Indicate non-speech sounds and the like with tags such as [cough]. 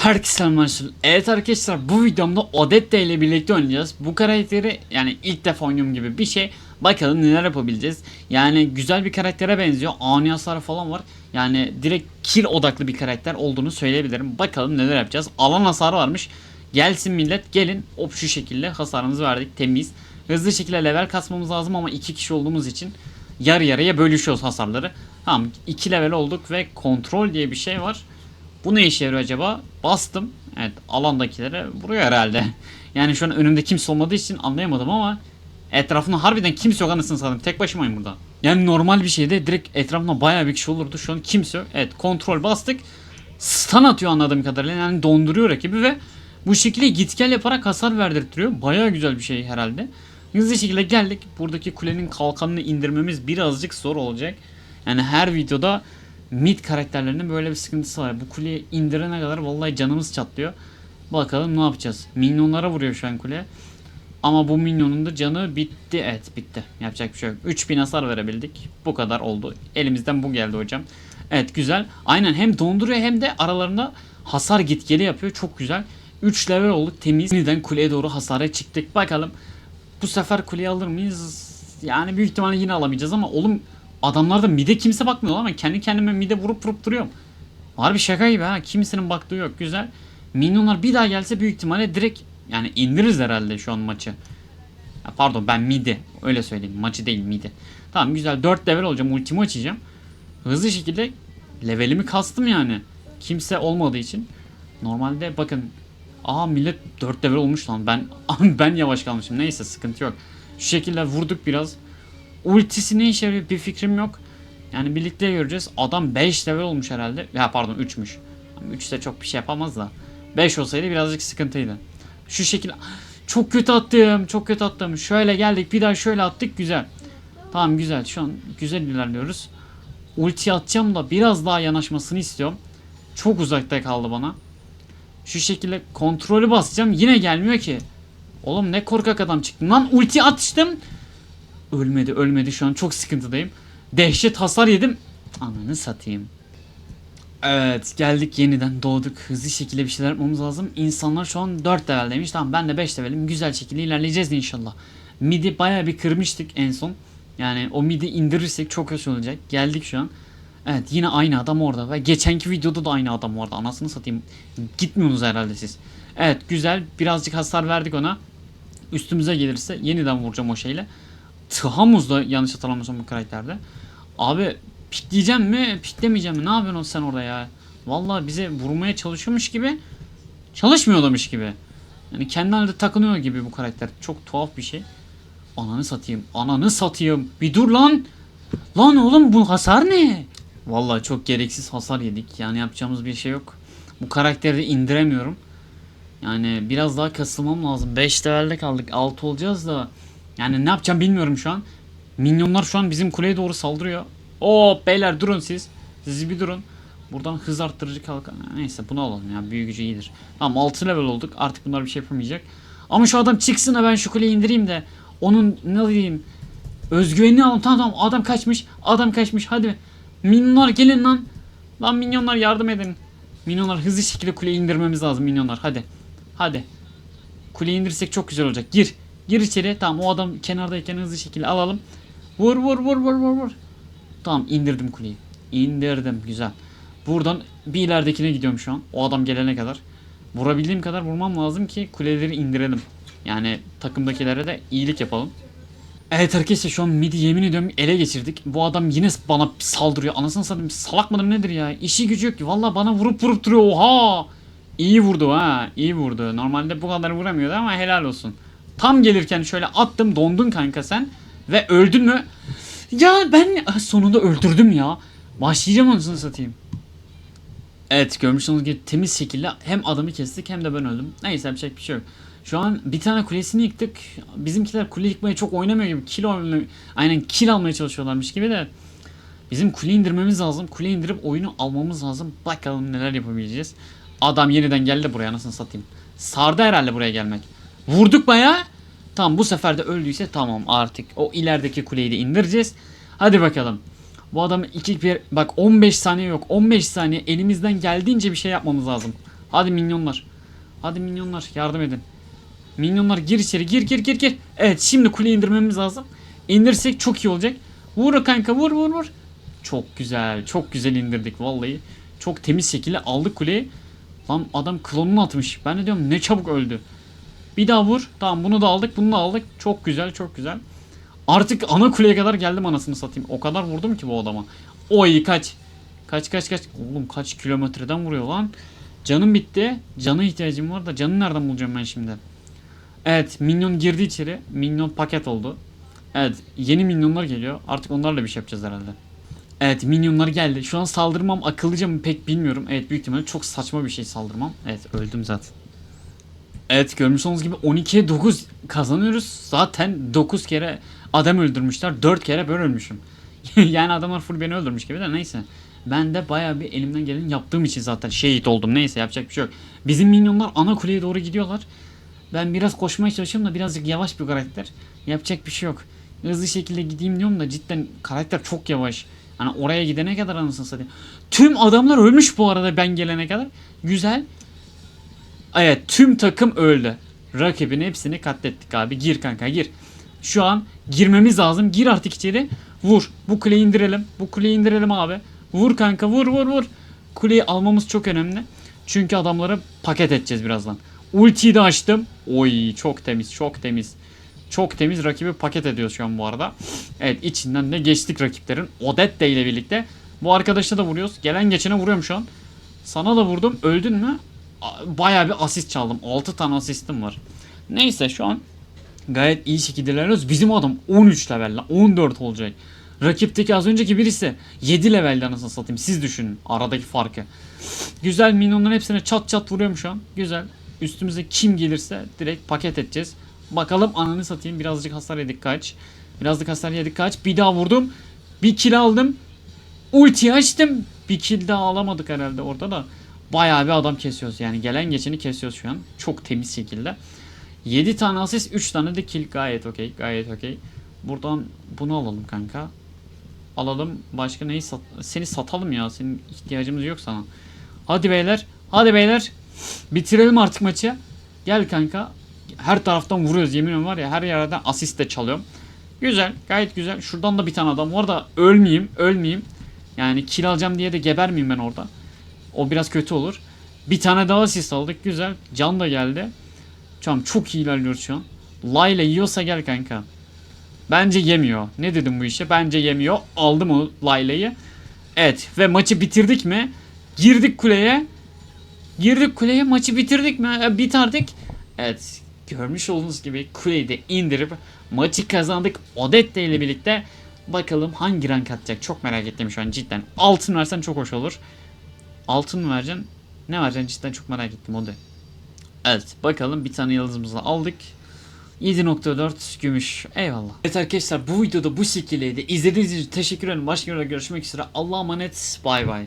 Herkese selamlar. Evet arkadaşlar bu videomda Odette ile birlikte oynayacağız. Bu karakteri yani ilk defa oynuyorum gibi bir şey. Bakalım neler yapabileceğiz. Yani güzel bir karaktere benziyor. Ani hasarı falan var. Yani direkt kill odaklı bir karakter olduğunu söyleyebilirim. Bakalım neler yapacağız. Alan hasarı varmış. Gelsin millet gelin. Hop şu şekilde hasarımızı verdik temiz. Hızlı şekilde level kasmamız lazım ama iki kişi olduğumuz için yarı yarıya bölüşüyoruz hasarları. Tamam 2 level olduk ve kontrol diye bir şey var. Bu ne işe yarıyor acaba? Bastım. Evet alandakilere vuruyor herhalde. [laughs] Yani şu an önümde kimse olmadığı için anlayamadım ama etrafında harbiden kimse yok anasını satayım. Tek başımayım burada. Yani normal bir şeyde direkt etrafında bayağı bir kişi olurdu. Şu an kimse yok. Evet kontrol bastık. Stun atıyor anladığım kadarıyla. Yani donduruyor rakibi ve bu şekilde git gel yaparak hasar verdirtiyor. Bayağı güzel bir şey herhalde. Hızlı şekilde geldik. Buradaki kulenin kalkanını indirmemiz birazcık zor olacak. Yani her videoda mid karakterlerinin böyle bir sıkıntısı var. Bu kuleyi indirene kadar vallahi canımız çatlıyor. Bakalım ne yapacağız. Minyonlara vuruyor şu an kule. Ama bu minyonun da canı bitti. Evet bitti. Yapacak bir şey yok. 3000 hasar verebildik. Bu kadar oldu. Elimizden bu geldi hocam. Evet güzel. Aynen hem donduruyor hem de aralarında hasar git geli yapıyor. Çok güzel. 3 level olduk temiz. Yeniden kuleye doğru hasara çıktık. Bakalım bu sefer kuleyi alır mıyız? Yani büyük ihtimalle yine alamayacağız ama oğlum adamlarda mide kimse bakmıyor ama kendi kendime mide vurup vurup duruyorum. Harbi şaka gibi ha. Kimsenin baktığı yok. Güzel. Minyonlar bir daha gelse büyük ihtimalle direkt yani indiririz herhalde şu an maçı. Ya pardon ben midi. Öyle söyleyeyim. Maçı değil midi. Tamam güzel. 4 level olacağım. Ultimi açacağım. Hızlı şekilde levelimi kastım yani. Kimse olmadığı için. Normalde bakın. Aa millet 4 level olmuş lan. Ben [laughs] ben yavaş kalmışım. Neyse sıkıntı yok. Şu şekilde vurduk biraz. Ultisi ne işe yarıyor bir fikrim yok. Yani birlikte göreceğiz. Adam 5 level olmuş herhalde. Ya pardon 3'müş. 3 de çok bir şey yapamaz da. 5 olsaydı birazcık sıkıntıydı. Şu şekilde çok kötü attım. Çok kötü attım. Şöyle geldik. Bir daha şöyle attık. Güzel. Tamam güzel. Şu an güzel ilerliyoruz. Ulti atacağım da biraz daha yanaşmasını istiyorum. Çok uzakta kaldı bana. Şu şekilde kontrolü basacağım. Yine gelmiyor ki. Oğlum ne korkak adam çıktım lan. Ulti atıştım. Ölmedi ölmedi şu an çok sıkıntıdayım. Dehşet hasar yedim. Ananı satayım. Evet geldik yeniden doğduk. Hızlı şekilde bir şeyler yapmamız lazım. İnsanlar şu an 4 leveldeymiş. Tamam ben de 5 levelim. Güzel şekilde ilerleyeceğiz inşallah. Midi bayağı bir kırmıştık en son. Yani o midi indirirsek çok hoş olacak. Geldik şu an. Evet yine aynı adam orada ve geçenki videoda da aynı adam vardı. Anasını satayım. Gitmiyorsunuz herhalde siz. Evet güzel. Birazcık hasar verdik ona. Üstümüze gelirse yeniden vuracağım o şeyle. Thamuz da yanlış hatırlamıyorsam bu karakterde. Abi pikleyeceğim mi piklemeyeceğim mi ne yapıyorsun sen orada ya? Vallahi bize vurmaya çalışıyormuş gibi çalışmıyorlarmış gibi. Yani kendi halinde takınıyor gibi bu karakter. Çok tuhaf bir şey. Ananı satayım. Ananı satayım. Bir dur lan. Lan oğlum bu hasar ne? Vallahi çok gereksiz hasar yedik. Yani yapacağımız bir şey yok. Bu karakteri indiremiyorum. Yani biraz daha kasılmam lazım. 5 levelde kaldık. 6 olacağız da. Yani ne yapacağım bilmiyorum şu an. Minyonlar şu an bizim kuleye doğru saldırıyor. Oo beyler durun siz. Siz bir durun. Buradan hız arttırıcı kalkan. Neyse bunu alalım ya. Büyücü iyidir. Tamam 6 level olduk. Artık bunlar bir şey yapamayacak. Ama şu adam çıksın da ben şu kuleyi indireyim de. Onun ne diyeyim. Özgüvenini alalım. Tamam tamam adam kaçmış. Adam kaçmış. Hadi. Minyonlar gelin lan. Lan minyonlar yardım edin. Minyonlar hızlı şekilde kuleyi indirmemiz lazım minyonlar. Hadi. Hadi. Kuleyi indirsek çok güzel olacak. Gir. Gir içeri. Tamam o adam kenardayken hızlı şekilde alalım. Vur vur vur vur vur vur. Tamam indirdim kuleyi. İndirdim. Güzel. Buradan bir ileridekine gidiyorum şu an. O adam gelene kadar. Vurabildiğim kadar vurmam lazım ki kuleleri indirelim. Yani takımdakilere de iyilik yapalım. Evet arkadaşlar şu an midi yemin ediyorum ele geçirdik. Bu adam yine bana saldırıyor. Anasını satayım salak mıdır nedir ya? İşi gücü yok ki. Valla bana vurup vurup duruyor. Oha! İyi vurdu ha. iyi vurdu. Normalde bu kadar vuramıyordu ama helal olsun. Tam gelirken şöyle attım dondun kanka sen. Ve öldün mü? Ya ben Ah, sonunda öldürdüm ya. Başlayacağım anasını satayım. Evet görmüş olduğunuz gibi temiz şekilde hem adamı kestik hem de ben öldüm. Neyse yapacak bir şey yok. Şu an bir tane kulesini yıktık. Bizimkiler kule yıkmaya çok oynamıyor gibi. Kill almaya, aynen kill almaya çalışıyorlarmış gibi de. Bizim kule indirmemiz lazım. Kule indirip oyunu almamız lazım. Bakalım neler yapabileceğiz. Adam yeniden geldi buraya nasıl satayım. Sardı herhalde buraya gelmek. Vurduk baya. Tamam bu sefer de öldüyse tamam artık o ilerideki kuleyi de indireceğiz. Hadi bakalım. Bu adam iki bir bak 15 saniye yok. 15 saniye elimizden geldiğince bir şey yapmamız lazım. Hadi minyonlar. Hadi minyonlar yardım edin. Minyonlar gir içeri gir gir gir gir. Evet şimdi kuleyi indirmemiz lazım. İndirsek çok iyi olacak. Vur kanka vur vur vur. Çok güzel çok güzel indirdik vallahi. Çok temiz şekilde aldık kuleyi. Lan adam klonunu atmış. Ben de diyorum ne çabuk öldü. Bir daha vur. Tamam bunu da aldık bunu da aldık. Çok güzel çok güzel. Artık ana kuleye kadar geldim anasını satayım. O kadar vurdum ki bu adama. Oy kaç. Kaç kaç kaç. Oğlum kaç kilometreden vuruyor lan. Canım bitti. Cana ihtiyacım var da canı nereden bulacağım ben şimdi? Evet minyon girdi içeri. Minyon paket oldu. Evet yeni minyonlar geliyor. Artık onlarla bir şey yapacağız herhalde. Evet minyonlar geldi. Şu an saldırmam akıllıca mı pek bilmiyorum. Evet büyük ihtimalle çok saçma bir şey saldırmam. Evet öldüm zaten. Evet görmüş olduğunuz gibi 12'ye 9 kazanıyoruz. Zaten 9 kere adam öldürmüşler. 4 kere ben ölmüşüm. [laughs] yani adamlar full beni öldürmüş gibi de neyse. Ben de bayağı bir elimden geleni yaptığım için zaten şehit oldum. Neyse yapacak bir şey yok. Bizim minyonlar ana kuleye doğru gidiyorlar. Ben biraz koşmaya çalışıyorum da birazcık yavaş bir karakter. Yapacak bir şey yok. Hızlı şekilde gideyim diyorum da cidden karakter çok yavaş. Hani oraya gidene kadar anasını satayım. Tüm adamlar ölmüş bu arada ben gelene kadar. Güzel. Evet tüm takım öldü. Rakibin hepsini katlettik abi. Gir kanka gir. Şu an girmemiz lazım. Gir artık içeri. Vur. Bu kuleyi indirelim. Bu kuleyi indirelim abi. Vur kanka vur vur vur. Kuleyi almamız çok önemli. Çünkü adamları paket edeceğiz birazdan. Ultiyi de açtım. Oy çok temiz çok temiz. Çok temiz rakibi paket ediyoruz şu an bu arada. Evet içinden de geçtik rakiplerin. Odette ile birlikte. Bu arkadaşa da vuruyoruz. Gelen geçene vuruyorum şu an. Sana da vurdum. Öldün mü? Bayağı bir asist çaldım. 6 tane asistim var. Neyse şu an gayet iyi şekilde ilerliyoruz. Bizim adam 13 level lan, 14 olacak. Rakipteki az önceki birisi 7 levelde anasını satayım. Siz düşünün aradaki farkı. Güzel minyonların hepsine çat çat vuruyorum şu an. Güzel. Üstümüze kim gelirse direkt paket edeceğiz. Bakalım ananı satayım. Birazcık hasar yedik kaç. Birazcık hasar yedik kaç. Bir daha vurdum. Bir kill aldım. Ulti açtım. Bir kill daha alamadık herhalde orada da. Bayağı bir adam kesiyoruz yani. Gelen geçeni kesiyoruz şu an. Çok temiz şekilde. 7 tane asist 3 tane de kill gayet okey. Gayet okey. Buradan bunu alalım kanka. Alalım. Başka neyi sat seni satalım ya. Senin ihtiyacımız yok sana. Hadi beyler. Hadi beyler. Bitirelim artık maçı. Gel kanka. Her taraftan vuruyoruz yemin var ya her yerden asist de çalıyorum. Güzel gayet güzel. Şuradan da bir tane adam var da ölmeyeyim ölmeyeyim. Yani kill alacağım diye de gebermeyeyim ben orada. O biraz kötü olur. Bir tane daha asist aldık güzel. Can da geldi. Tamam çok iyi ilerliyoruz şu an. Layla yiyorsa gel kanka. Bence yemiyor. Ne dedim bu işe? Bence yemiyor. Aldım o Layla'yı. Evet ve maçı bitirdik mi? Girdik kuleye. Girdik kuleye maçı bitirdik mi? E, bitirdik. Evet görmüş olduğunuz gibi kuleyi de indirip maçı kazandık. Odette ile birlikte bakalım hangi rank atacak çok merak ettim şu an cidden. Altın versen çok hoş olur. Altın mı vereceksin? Ne vereceksin cidden çok merak ettim o da. Evet bakalım bir tane yıldızımızı aldık. 7.4 gümüş. Eyvallah. Evet arkadaşlar bu videoda bu şekildeydi. İzlediğiniz için teşekkür ederim. Başka videoda görüşmek üzere. Allah'a emanet. Bay bay.